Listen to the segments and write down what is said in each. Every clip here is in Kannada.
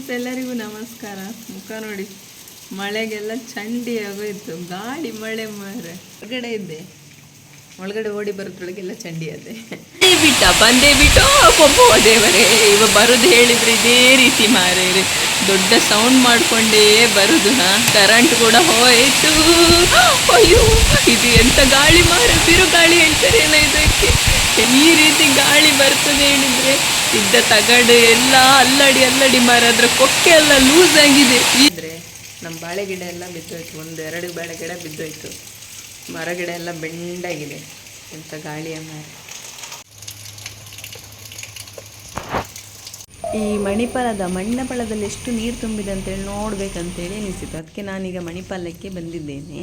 ಫ್ರೆಂಡ್ಸ್, ಎಲ್ಲರಿಗೂ ನಮಸ್ಕಾರ. ಮುಖ ನೋಡಿ, ಮಳೆಗೆಲ್ಲ ಚಂಡಿ ಆಗೋಯ್ತು ಗಾಳಿ, ಮಳೆ, ಮಾರೆ. ಹೊರಗಡೆ ಇದ್ದೆ ಒಳಗಡೆ ಓಡಿ ಬರೋದ್ರೊಳಗೆಲ್ಲ ಚಂಡಿ ಅದೆ ಬಿಟ್ಟ, ಬಂದೇ ಬಿಟ್ಟು. ಒಬ್ಬ ದೇವರೇ. ಇವ ಬರೋದು ಹೇಳಿದ್ರೆ ಇದೇ ರೀತಿ ಮಾರೇರಿ. ದೊಡ್ಡ ಸೌಂಡ್ ಮಾಡಿಕೊಂಡೇ ಬರೋದು, ಹಾ? ಕರೆಂಟ್ ಕೂಡ ಹೋಯ್ತು. ಅಯ್ಯೋ, ಇದು ಎಂಥ ಗಾಳಿ ಮಾರ. ಬಿರು ಗಾಳಿ ಹೇಳ್ತಾರೇನೋ ಇದಕ್ಕೆ. ಈ ರೀತಿ ಗಾಳಿ ಬರ್ತದೆ ಹೇಳಿದ್ರೆ ಇದ್ದ ತಗಡು ಎಲ್ಲ ಅಲ್ಲಡಿ ಅಲ್ಲಡಿ ಮಾರ ಅದ್ರ ಕೊಕ್ಕೆ ಎಲ್ಲ ಲೂಸ್ ಆಗಿದೆ. ಇದ್ರೆ ನಮ್ಮ ಬಾಳೆ ಗಿಡ ಎಲ್ಲ ಬಿದ್ದೋಯ್ತು. ಒಂದು ಎರಡು ಬಾಳೆ ಗಿಡ ಬಿದ್ದೋಯ್ತು. ಮರಗಿಡ ಎಲ್ಲ ಬೆಂಡಾಗಿದೆ. ಎಂತ ಗಾಳಿಯ ಮಾರ ಈ ಮಣಿಪಾಲದ ಮಣ್ಣಪಳದಲ್ಲಿ ಎಷ್ಟು ನೀರು ತುಂಬಿದೆ ಅಂತೇಳಿ ನೋಡ್ಬೇಕಂತೇಳಿ ಅನಿಸಿತು. ಅದಕ್ಕೆ ನಾನೀಗ ಮಣಿಪಾಲಕ್ಕೆ ಬಂದಿದ್ದೇನೆ.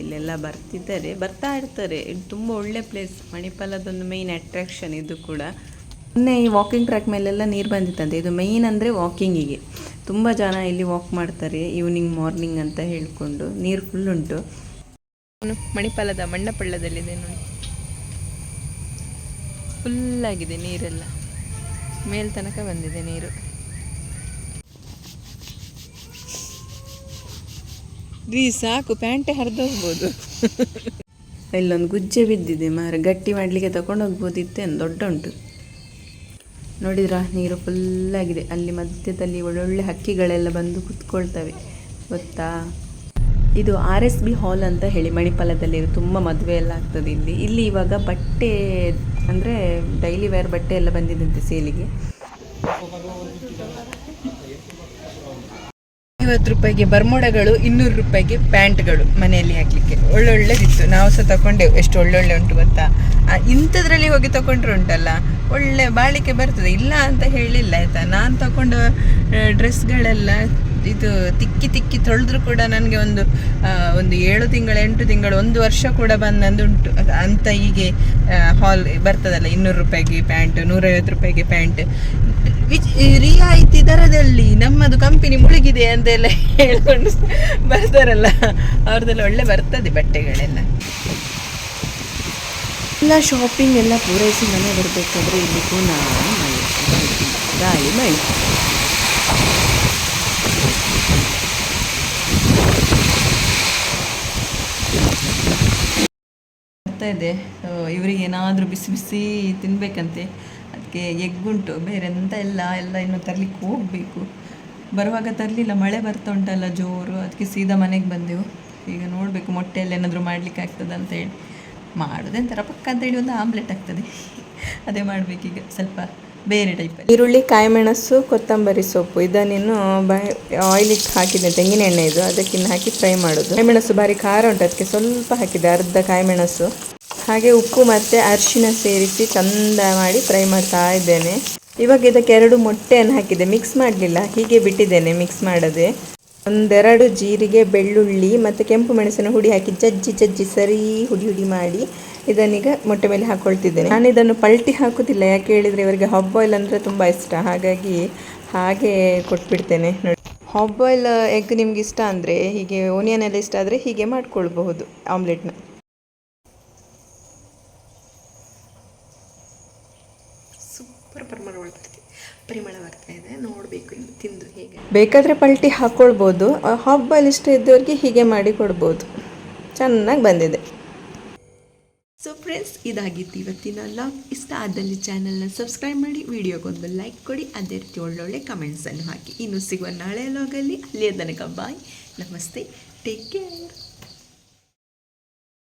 ಇಲ್ಲೆಲ್ಲ ಬರ್ತಿದ್ದಾರೆ. ಬರ್ತಾ ಇರ್ತಾರೆ. ಇದು ತುಂಬ ಒಳ್ಳೆ ಪ್ಲೇಸ್ ಮಣಿಪಾಲದೊಂದು ಮೇಯ್ನ್ ಅಟ್ರಾಕ್ಷನ್ ಇದು ಕೂಡ. ಮೊನ್ನೆ ಈ ವಾಕಿಂಗ್ ಟ್ರ್ಯಾಕ್ ಮೇಲೆಲ್ಲ ನೀರು ಬಂದಿತ್ತಂತೆ. ಇದು ಮೇಯ್ನ್ ಅಂದರೆ ವಾಕಿಂಗಿಗೆ ತುಂಬ ಜನ ಇಲ್ಲಿ ವಾಕ್ ಮಾಡ್ತಾರೆ ಈವ್ನಿಂಗ್ ಮಾರ್ನಿಂಗ್ ಅಂತ ಹೇಳಿಕೊಂಡು. ನೀರು ಫುಲ್ ಉಂಟು. ಮಣಿಪಾಲದ ಮಣ್ಣಪಳ್ಳದಲ್ಲಿದೆ ನೋಡಿ. ಫುಲ್ಲಾಗಿದೆ ನೀರೆಲ್ಲ. ಮೇಲ್ ತನಕ ಬಂದಿದೆ ನೀರು. ರೀ ಸಾಕು, ಪ್ಯಾಂಟೆ ಹರಿದೋಗ್ಬೋದು. ಇಲ್ಲೊಂದು ಗುಜ್ಜೆ ಬಿದ್ದಿದೆ, ಮಾರ ಗಟ್ಟಿ ಮಾಡಲಿಕ್ಕೆ ತಗೊಂಡು ಹೋಗ್ಬೋದಿತ್ತೇನು ದೊಡ್ಡ ಉಂಟು ನೋಡಿದ್ರಾ, ನೀರು ಫುಲ್ಲಾಗಿದೆ ಅಲ್ಲಿ ಮಧ್ಯದಲ್ಲಿ ಒಳ್ಳೊಳ್ಳೆ ಹಕ್ಕಿಗಳೆಲ್ಲ ಬಂದು ಕುತ್ಕೊಳ್ತವೆ. ಗೊತ್ತಾ? ಇದು ಆರ್ ಎಸ್ ಬಿ ಹಾಲ್ ಅಂತ ಹೇಳಿ ಮಣಿಪಾಲದಲ್ಲಿ ತುಂಬ ಮದುವೆ ಎಲ್ಲ ಆಗ್ತದೆ ಇಲ್ಲಿ. ಇಲ್ಲಿ ಇವಾಗ ಬಟ್ಟೆ ಅಂದರೆ ಡೈಲಿ ವೇರ್ ಬಟ್ಟೆ ಎಲ್ಲ ಬಂದಿದ್ದಂತೆ ಸೇಲಿಗೆ. ಐವತ್ತು ರೂಪಾಯಿಗೆ ಬರ್ಮೋಡಗಳು, ಇನ್ನೂರು ರೂಪಾಯಿಗೆ ಪ್ಯಾಂಟ್ಗಳು ಮನೆಯಲ್ಲಿ ಹಾಕ್ಲಿಕ್ಕೆ. ಒಳ್ಳೊಳ್ಳೆದಿತ್ತು. ನಾವು ಸಹ ತಗೊಂಡೆವು ಎಷ್ಟು ಒಳ್ಳೊಳ್ಳೆ ಉಂಟು ಗೊತ್ತಾ? ಇಂಥದ್ರಲ್ಲಿ ಹೋಗಿ ತಗೊಂಡ್ರೆ ಉಂಟಲ್ಲ? ಒಳ್ಳೆ ಬಾಳಿಕೆ ಬರ್ತದೆ. ಇಲ್ಲ ಅಂತ ಹೇಳಿಲ್ಲ, ಆಯ್ತಾ? ನಾನು ತಗೊಂಡ ಡ್ರೆಸ್ಗಳೆಲ್ಲ ಇದು ತಿಕ್ಕಿ ತಿಕ್ಕಿ ತೊಳೆದ್ರು ಕೂಡ ನನಗೆ ಒಂದು ಒಂದು ಏಳು ತಿಂಗಳು, ಎಂಟು ತಿಂಗಳು, ಒಂದು ವರ್ಷ ಕೂಡ ಬಂದಂದುಂಟು. ಅಂತ ಹೀಗೆ ಹಾಲ್ ಬರ್ತದಲ್ಲ, ಇನ್ನೂರು ರೂಪಾಯಿಗೆ ಪ್ಯಾಂಟ್ ನೂರೈವತ್ತು ರೂಪಾಯಿಗೆ ಪ್ಯಾಂಟ್ ರಿಯಾಯಿತಿ ದರದಲ್ಲಿ ನಮ್ಮದು ಕಂಪನಿ ಮುಳುಗಿದೆ ಅಂತೆಲ್ಲ ಹೇಳ್ಕೊಂಡು ಬರ್ತಾರಲ್ಲ, ಅವ್ರದ್ದೆಲ್ಲ ಒಳ್ಳೆ ಬರ್ತದೆ ಬಟ್ಟೆಗಳೆಲ್ಲ. ಎಲ್ಲ ಶಾಪಿಂಗ್ ಎಲ್ಲ ಪೂರೈಸಿ ಮನೆ ಬರಬೇಕಾದ್ರೆ ಇಲ್ಲಿ ಪುನಃ ಮಳೆ ಗಾಳಿ ಮಳೆ ಬರ್ತಾ ಇದೆ ಇವರಿಗೆ ಏನಾದರೂ ಬಿಸಿ ಬಿಸಿ ತಿನ್ನಬೇಕಂತೆ ಅದಕ್ಕೆ ಎಗ್ ಉಂಟು. ಬೇರೆ ಎಂತ ಇಲ್ಲ. ಎಲ್ಲ ಇನ್ನು ತರಲಿಕ್ಕೆ ಹೋಗಬೇಕು. ಬರುವಾಗ ತರಲಿಲ್ಲ. ಮಳೆ ಬರ್ತಾ ಉಂಟಲ್ಲ ಜೋರು. ಅದಕ್ಕೆ ಸೀದಾ ಮನೆಗೆ ಬಂದೆವು. ಈಗ ನೋಡಬೇಕು ಮೊಟ್ಟೆಯಲ್ಲಿ ಏನಾದರೂ ಮಾಡಲಿಕ್ಕೆ ಆಗ್ತದೆ ಅಂತ ಹೇಳಿ. ಮಾಡೋದೆಂತರ ಪಕ್ಕ ಅಂತ ಹೇಳಿ ಒಂದು ಆಮ್ಲೆಟ್ ಆಗ್ತದೆ. ಅದೇ ಮಾಡಬೇಕೀಗ. ಸ್ವಲ್ಪ ಬೇರೆ ಟೈಪ್ ಈರುಳ್ಳಿ, ಕಾಯಿಮೆಣಸು, ಕೊತ್ತಂಬರಿ ಸೊಪ್ಪು. ಇದನ್ನಿನ್ನು ಆಯಿಲಿಗೆ ಹಾಕಿದೆ ತೆಂಗಿನ ಎಣ್ಣೆ ಇದು. ಅದಕ್ಕಿನ್ನ ಹಾಕಿ ಫ್ರೈ ಮಾಡೋದು. ಕಾಯಿಮೆಣಸು ಭಾರಿ ಖಾರ ಉಂಟು. ಅದಕ್ಕೆ ಸ್ವಲ್ಪ ಹಾಕಿದೆ. ಅರ್ಧ ಕಾಯಿಮೆಣಸು. ಹಾಗೆ ಉಪ್ಪು ಮತ್ತು ಅರಿಶಿನ ಸೇರಿಸಿ ಚಂದ ಮಾಡಿ ಫ್ರೈ ಮಾಡ್ತಾ ಇದ್ದೇನೆ. ಇವಾಗ ಇದಕ್ಕೆ ಎರಡು ಮೊಟ್ಟೆಯನ್ನು ಹಾಕಿದೆ ಮಿಕ್ಸ್ ಮಾಡಲಿಲ್ಲ. ಹೀಗೆ ಬಿಟ್ಟಿದ್ದೇನೆ ಮಿಕ್ಸ್ ಮಾಡದೆ. ಒಂದೆರಡು ಜೀರಿಗೆ, ಬೆಳ್ಳುಳ್ಳಿ ಮತ್ತು ಕೆಂಪು ಮೆಣಸಿನ ಹುಡಿ ಹಾಕಿ ಜಜ್ಜಿ ಜಜ್ಜಿ ಸರಿ ಹುಡಿ ಹುಡಿ ಮಾಡಿ ಇದನ್ನೀಗ ಮೊಟ್ಟೆ ಮೇಲೆ ಹಾಕ್ಕೊಳ್ತಿದ್ದೇನೆ ನಾನು ಇದನ್ನು ಪಲ್ಟಿ ಹಾಕೋದಿಲ್ಲ. ಯಾಕೆ ಹೇಳಿದರೆ ಇವರಿಗೆ ಹಬ್ ಬಾಯ್ಲ್ ಅಂದರೆ ತುಂಬ ಇಷ್ಟ. ಹಾಗಾಗಿ ಹಾಗೆ ಕೊಟ್ಬಿಡ್ತೇನೆ. ನೋಡಿ. ಹಬ್ ಬಾಯ್ಲ್ ಎಗ್ ನಿಮ್ಗೆ ಇಷ್ಟ ಅಂದರೆ ಹೀಗೆ ಓನಿಯನ್ ಎಲ್ಲ ಇಷ್ಟ ಆದರೆ ಹೀಗೆ ಮಾಡ್ಕೊಳ್ಬಹುದು. ಆಮ್ಲೆಟ್ನ ಪರಿಮಳ ಬರ್ತಾ ಇದೆ ನೋಡಬೇಕು ಇನ್ನು ತಿಂದು ಹೇಗೆ ಬೇಕಾದರೆ ಪಲ್ಟಿ ಹಾಕ್ಕೊಳ್ಬೋದು ಹಾಫ್ ಬಾಯ್ಲ್ ಇಷ್ಟ ಇದ್ದವ್ರಿಗೆ ಹೀಗೆ ಮಾಡಿ ಕೊಡ್ಬೋದು. ಚೆನ್ನಾಗಿ ಬಂದಿದೆ. ಸೊ ಫ್ರೆಂಡ್ಸ್ ಇದಾಗಿತ್ತು ಇವತ್ತಿನ ಲಾಗ್ ಇಷ್ಟ ಆದಲ್ಲಿ ಚಾನಲ್ನ ಸಬ್ಸ್ಕ್ರೈಬ್ ಮಾಡಿ. ವಿಡಿಯೋಗೊಂದು ಲೈಕ್ ಕೊಡಿ. ಅದೇ ರೀತಿ ಒಳ್ಳೊಳ್ಳೆ ಕಮೆಂಟ್ಸನ್ನು ಹಾಕಿ. ಇನ್ನು ಸಿಗುವ ನಾಳೆ ಲಾಗಲ್ಲಿ ಅಲ್ಲಿಯ ತನಕ ಬಾಯ್ ನಮಸ್ತೆ. Take care